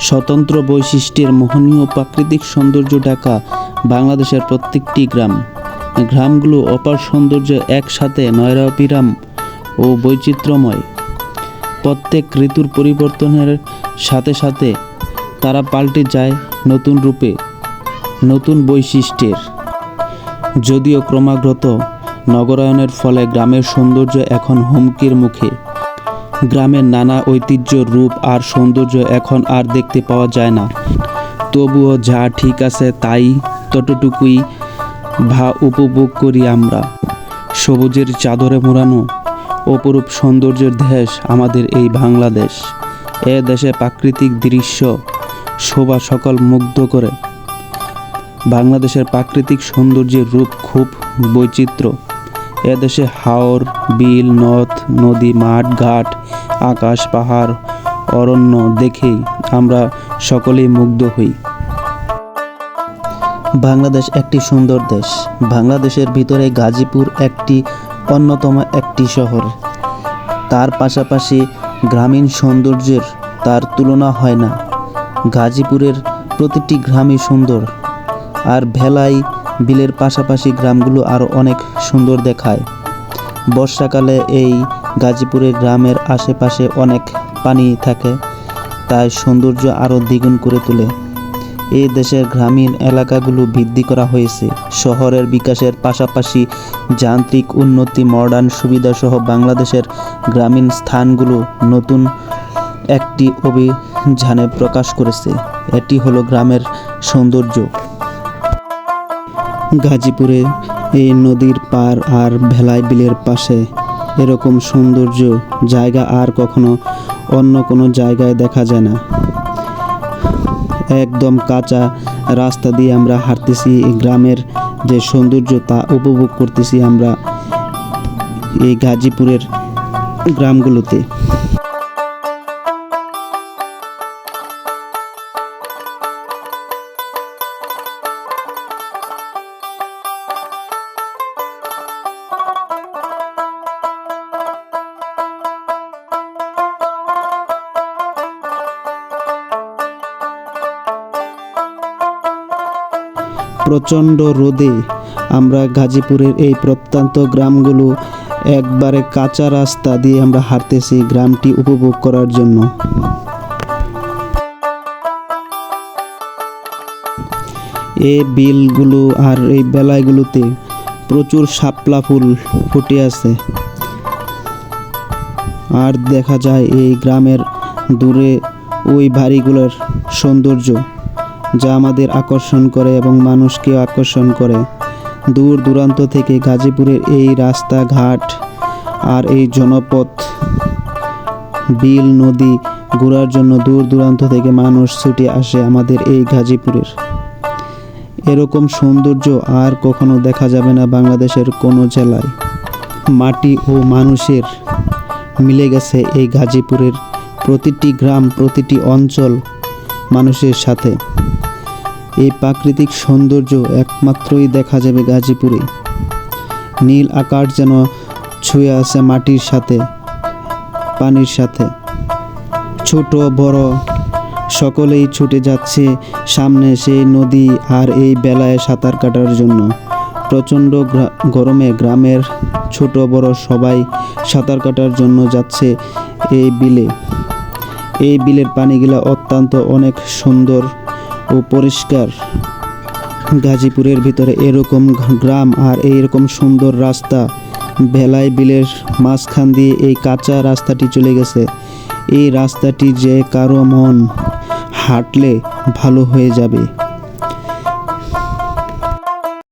স্বতন্ত্র বৈশিষ্ট্যের মোহনীয় প্রাকৃতিক সৌন্দর্য ঢাকা, বাংলাদেশের প্রত্যেকটি গ্রাম। গ্রামগুলো অপার সৌন্দর্য একসাথে নয়রাপিরাম ও বৈচিত্র্যময়। প্রত্যেক ঋতুর পরিবর্তনের সাথে সাথে তারা পাল্টে যায় নতুন রূপে, নতুন বৈশিষ্ট্যের। যদিও ক্রমাগত নগরায়নের ফলে গ্রামের সৌন্দর্য এখন হুমকির মুখে। গ্রামের নানা ঐতিহ্য, রূপ আর সৌন্দর্য এখন আর দেখতে পাওয়া যায় না। তবুও যা ঠিক আছে তাই ততটুকুই ভা উপভোগ করি আমরা। সবুজের চাদরে মোড়ানো অপরূপ সৌন্দর্যের দেশ আমাদের এই বাংলাদেশ। এ দেশে প্রাকৃতিক দৃশ্য শোভা সকল মুগ্ধ করে। বাংলাদেশের প্রাকৃতিক সৌন্দর্যের রূপ খুব বৈচিত্র্য। এদেশে হাওর, বিল, নদ, নদী, মাঠ, ঘাট, আকাশ, পাহাড়, অরণ্য দেখেই আমরা সকলেই মুগ্ধ হই। বাংলাদেশ একটি সুন্দর দেশ। বাংলাদেশের ভিতরে গাজীপুর একটি অন্যতম একটি শহর। তার পাশাপাশি গ্রামীণ সৌন্দর্যের তার তুলনা হয় না। গাজীপুরের প্রতিটি গ্রামই সুন্দর। আর ভেলাই বিলের পাশাপাশি গ্রামগুলো আরও অনেক সুন্দর দেখায়। বর্ষাকালে এই গাজীপুরের গ্রামের আশেপাশে অনেক পানি থাকে, তাই সৌন্দর্য আরও দ্বিগুণ করে তোলে। এই দেশের গ্রামীণ এলাকাগুলো বৃদ্ধি করা হয়েছে। শহরের বিকাশের পাশাপাশি যান্ত্রিক উন্নতি, মডার্ন সুবিধাসহ বাংলাদেশের গ্রামীণ স্থানগুলো নতুন একটি অভিযানে প্রকাশ করেছে। এটি হলো গ্রামের সৌন্দর্য। গাজীপুরে এই নদীর পার আর ভেলাই বিলের পাশে। এরকম সৌন্দর্য জায়গা আর কখনো অন্য কোনো জায়গায় দেখা যায় না। একদম কাঁচা রাস্তা দিয়ে আমরা হাঁটতেছি, এই গ্রামের যে সৌন্দর্য তা উপভোগ করতেছি আমরা এই গাজীপুরের গ্রামগুলোতে। প্রচণ্ড রোদে আমরা গাজীপুরের এই প্রত্যন্ত গ্রামগুলো একবারে কাঁচা রাস্তা দিয়ে আমরা হাঁটতেছি গ্রামটি উপভোগ করার জন্য। এই বিলগুলো আর এই বেলাইগুলোতে প্রচুর শাপলা ফুল ফুটে আছে। আর দেখা যায় এই গ্রামের দূরে ওই বাড়িগুলোর সৌন্দর্য। যা আমাদের আকর্ষণ করে এবং মানুষকে আকর্ষণ করে। দূর দূরান্ত থেকে গাজীপুরের এই রাস্তাঘাট আর এই জনপথ, বিল, নদী ঘোরার জন্য দূর দূরান্ত থেকে মানুষ ছুটে আসে আমাদের এই গাজীপুরের। এরকম সৌন্দর্য আর কখনো দেখা যাবে না বাংলাদেশের কোনো জেলায়। মাটি ও মানুষের মিলে গেছে এই গাজীপুরের প্রতিটি গ্রাম, প্রতিটি অঞ্চল মানুষের সাথে। এই প্রাকৃতিক সৌন্দর্য একমাত্রই দেখা যাবে গাজীপুরে। নীল আকাশ যেন ছুঁয়ে আছে মাটির সাথে, পানির সাথে। ছোট বড়, সকলেই ছুটে যাচ্ছে সামনে সেই নদী আর এই বেলায় সাঁতার কাটার জন্য। প্রচণ্ড গরমে গ্রামের ছোট বড় সবাই সাঁতার কাটার জন্য যাচ্ছে এই বিলে। এই বিলের পানিগুলা অত্যন্ত অনেক সুন্দর। ও পরিষ্কার। গাজীপুরের ভিতরে এরকম গ্রাম আর এইরকম সুন্দর রাস্তা ভেলাই বিলের মাঝখান দিয়ে এই কাঁচা রাস্তাটি চলে গেছে। এই রাস্তাটি যে কারও মন হাঁটলে ভালো হয়ে যাবে।